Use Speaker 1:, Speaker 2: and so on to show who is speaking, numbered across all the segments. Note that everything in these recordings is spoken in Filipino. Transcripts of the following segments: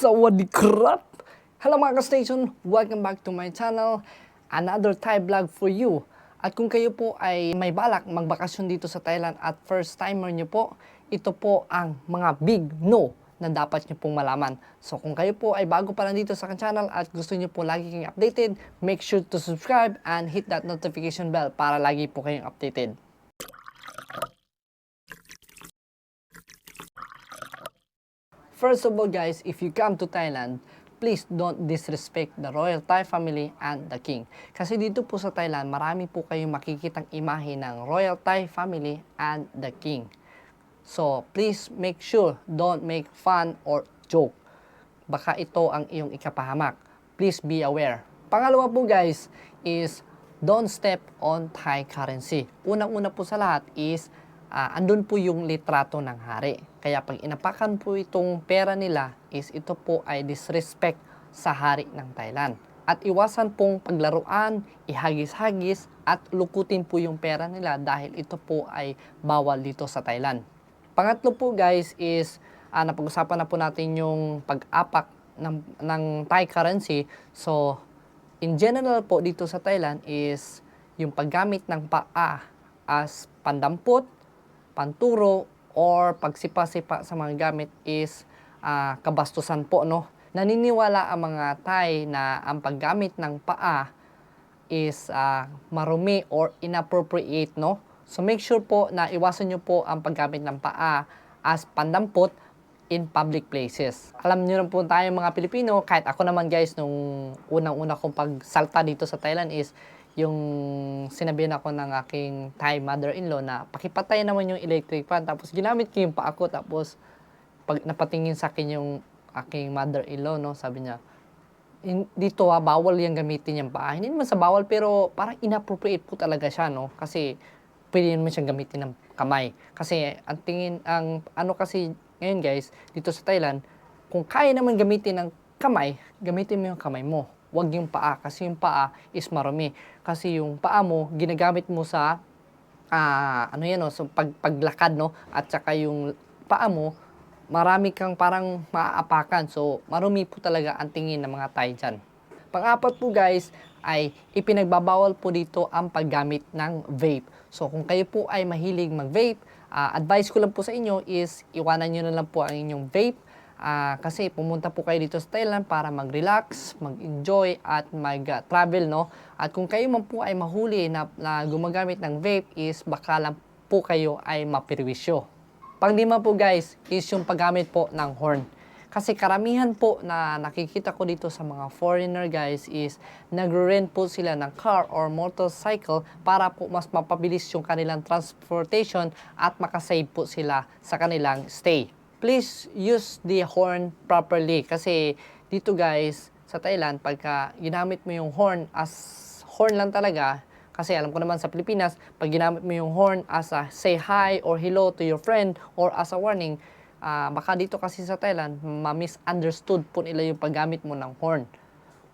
Speaker 1: Sawadee! Hello mga ka-station! Welcome back to my channel. Another Thai vlog for you. At kung kayo po ay may balak magbakasyon dito sa Thailand at first timer nyo po, ito po ang mga big no na dapat nyo pong malaman. So kung kayo po ay bago pa lang dito sa channel at gusto nyo po lagi kayong updated, make sure to subscribe and hit that notification bell para lagi po kayong updated. First of all guys, if you come to Thailand, please don't disrespect the royal Thai family and the king. Kasi dito po sa Thailand, marami po kayong makikitang imahe ng royal Thai family and the king. So, please make sure don't make fun or joke. Baka ito ang iyong ikapahamak. Please be aware. Pangalawa po guys is don't step on Thai currency. Unang-una po sa lahat is ah, andun po yung litrato ng hari. Kaya pag inapakan po itong pera nila is ito po ay disrespect sa hari ng Thailand. At iwasan pong paglaruan, ihagis-hagis at lukutin po yung pera nila dahil ito po ay bawal dito sa Thailand. Pangatlo po guys is ah, napag-usapan na po natin yung pag-apak ng, ng Thai currency. So, in general po dito sa Thailand is yung paggamit ng paa as pandampot, panturo, or pagsipa-sipa sa mga gamit is ah, kabastusan po, no? Naniniwala ang mga Thai na ang paggamit ng paa is ah, marumi or inappropriate, no? So make sure po na iwasan nyo po ang paggamit ng paa as pandampot in public places. Alam nyo na po tayo mga Pilipino, kahit ako naman guys, nung unang-una kong pagsalta dito sa Thailand is yung sinabihan ako ng aking Thai mother-in-law na pakipatay naman yung electric fan. Tapos ginamit ko yung paa ko. Tapos pag napatingin sa akin yung aking mother-in-law, no, sabi niya, "In- dito ha, bawal yung gamitin yung paa. Hindi naman sa bawal, pero parang inappropriate po talaga siya, no? Kasi pwede naman siyang gamitin ng kamay. Kasi ang tingin, ang ano kasi ngayon guys, dito sa Thailand, kung kaya naman gamitin ng kamay, gamitin mo yung kamay mo. Huwag yung paa kasi yung paa is marumi. Kasi yung paa mo, ginagamit mo sa ah ano yan no, so pag, paglakad no, at saka yung paa mo, marami kang parang maaapakan. So, marumi po talaga ang tingin ng mga Thai dyan. Pang-apat po guys, ay ipinagbabawal po dito ang paggamit ng vape. So, kung kayo po ay mahilig mag-vape, ah, advice ko lang po sa inyo is iwanan nyo na lang po ang inyong vape Ah, kasi pumunta po kayo dito sa Thailand para mag-relax, mag-enjoy at mag-travel, no? At kung kayo man po ay mahuli na, na gumagamit ng vape is baka lang po kayo ay mapirwisyo. Panglima po guys is yung paggamit po ng horn. Kasi karamihan po na nakikita ko dito sa mga foreigner guys is nagre-rent po sila ng car or motorcycle para po mas mapabilis yung kanilang transportation at makasave po sila sa kanilang stay please use the horn properly. Kasi dito guys, sa Thailand, pagka ginamit mo yung horn as horn lang talaga, kasi alam ko naman sa Pilipinas, pag ginamit mo yung horn as a say hi or hello to your friend or as a warning, ah, baka dito kasi sa Thailand, ma-misunderstood po nila yung paggamit mo ng horn.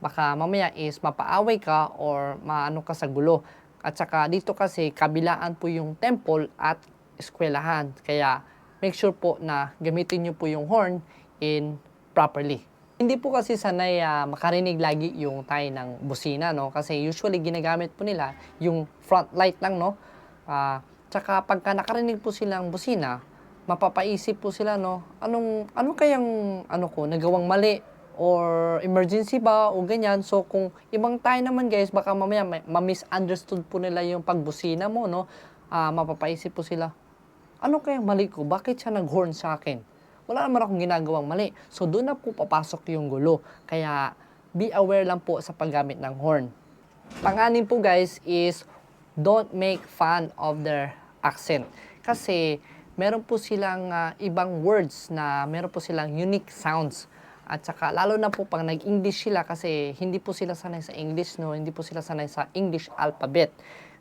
Speaker 1: Baka mamaya is mapaaway ka or maano ka sa gulo. At saka dito kasi kabilaan po yung temple at eskwelahan. Kaya make sure po na gamitin nyo po yung horn in properly. Hindi po kasi sanay ah, makarinig lagi yung tayo ng busina, no? Kasi usually ginagamit po nila yung front light lang, no? Ah, tsaka pagka nakarinig po silang busina, mapapaisip po sila, no? Anong, ano kayang, ano ko, nagawang mali? Or emergency ba? O ganyan. So, kung ibang tayo naman, guys, baka mamaya may- ma-misunderstood po nila yung pagbusina mo, no? Ah, mapapaisip po sila, ano kaya mali ko? Bakit siya nag-horn sa akin? Wala naman akong ginagawang mali. So, doon na po papasok yung gulo. Kaya, be aware lang po sa paggamit ng horn. Panganin po guys is, don't make fun of their accent. Kasi, meron po silang ah, ibang words na meron po silang unique sounds. At saka, lalo na po pag nag-English sila kasi hindi po sila sanay sa English, no? Hindi po sila sanay sa English alphabet.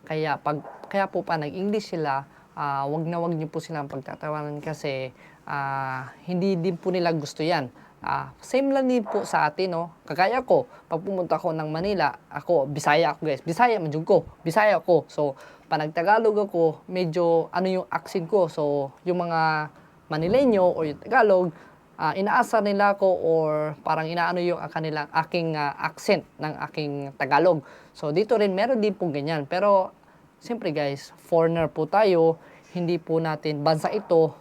Speaker 1: Kaya, pag, kaya po pa nag-English sila, ah, wag na wag niyo po silang pagtatawanan kasi ah, hindi din po nila gusto yan. Ah, same lang din po sa atin, no? Kagaya ko, pag pumunta ko ng Manila, ako, Bisaya ako guys. Bisaya man jud ko. Bisaya ako. So, pag nagtagalog ako, medyo ano yung accent ko. So, yung mga Manileño or yung Tagalog, ah, inaasar nila ako or parang inaano yung ang kanilang aking ah, accent ng aking Tagalog. So dito rin meron din po ganyan. Pero siyempre guys, foreigner po tayo, hindi po natin bansa ito.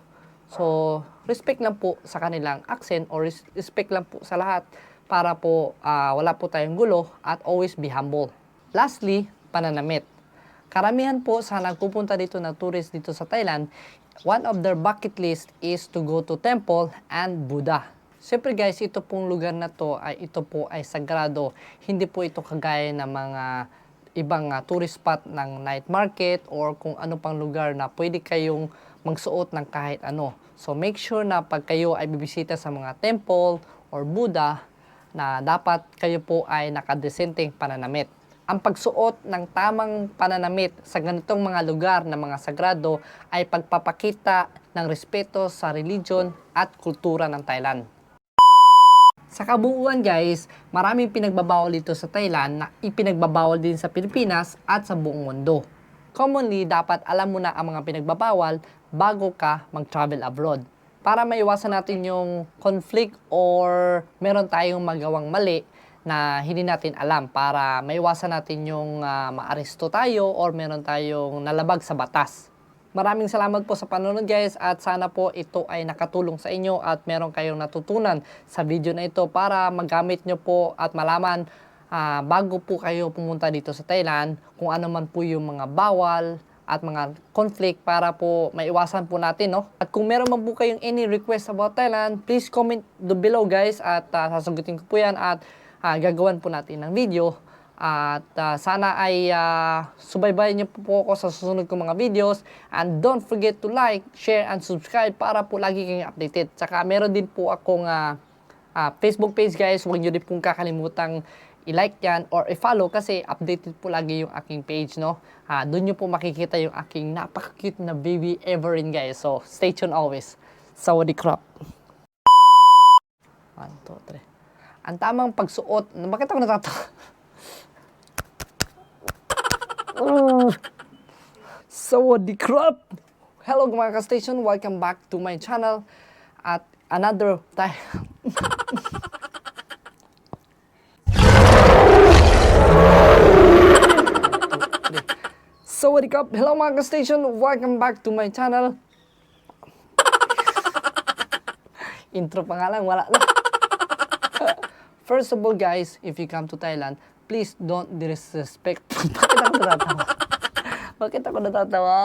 Speaker 1: So respect lang po sa kanilang accent or res- respect lang po sa lahat para po ah, wala po tayong gulo at always be humble. Lastly, pananamit. Karamihan po sa nagpupunta dito na tourist dito sa Thailand, one of their bucket list is to go to temple and Buddha. Siyempre guys, ito pong lugar na to ay ito po ay sagrado. Hindi po ito kagaya ng mga ibang ah, tourist spot ng night market or kung ano pang lugar na pwede kayong magsuot ng kahit ano. So make sure na pag kayo ay bibisita sa mga temple or Buddha na dapat kayo po ay nakadesenteng pananamit. Ang pagsuot ng tamang pananamit sa ganitong mga lugar na mga sagrado ay pagpapakita ng respeto sa religion at kultura ng Thailand. Sa kabuuan guys, maraming pinagbabawal dito sa Thailand na ipinagbabawal din sa Pilipinas at sa buong mundo. Commonly, dapat alam mo na ang mga pinagbabawal bago ka mag-travel abroad. Para maiwasan natin yung conflict or meron tayong magawang mali na hindi natin alam para maiwasan natin yung ah, maaresto tayo or meron tayong nalabag sa batas. Maraming salamat po sa panonood guys at sana po ito ay nakatulong sa inyo at meron kayong natutunan sa video na ito para magamit nyo po at malaman ah, bago po kayo pumunta dito sa Thailand kung ano man po yung mga bawal at mga conflict para po maiwasan po natin no. At kung meron man po kayong any request about Thailand, please comment do below guys at ah, sasagutin ko po yan at ah, gagawan po natin ng video. At ah, sana ay ah, subaybayan niyo po, ako sa susunod kong mga videos. And don't forget to like, share, and subscribe para po lagi kayong updated. Tsaka meron din po akong ah, ah, Facebook page guys. Huwag niyo din pong kakalimutang i-like yan or i-follow kasi updated po lagi yung aking page, no? Ah, doon niyo po makikita yung aking napaka-cute na baby Everin, guys. So, stay tuned always. Sawadee krap. One, two, three. Ang tamang pagsuot, bakit ako natatawa? Oh, Sawadee krap! Hello mga ka-station, welcome back to my channel at another time. Sawadee krap! Hello mga ka-station, welcome back to my channel. Intro pa wala. First of all guys, if you come to Thailand, please don't disrespect. Bakit ako natatawa? Bakit ako natatawa?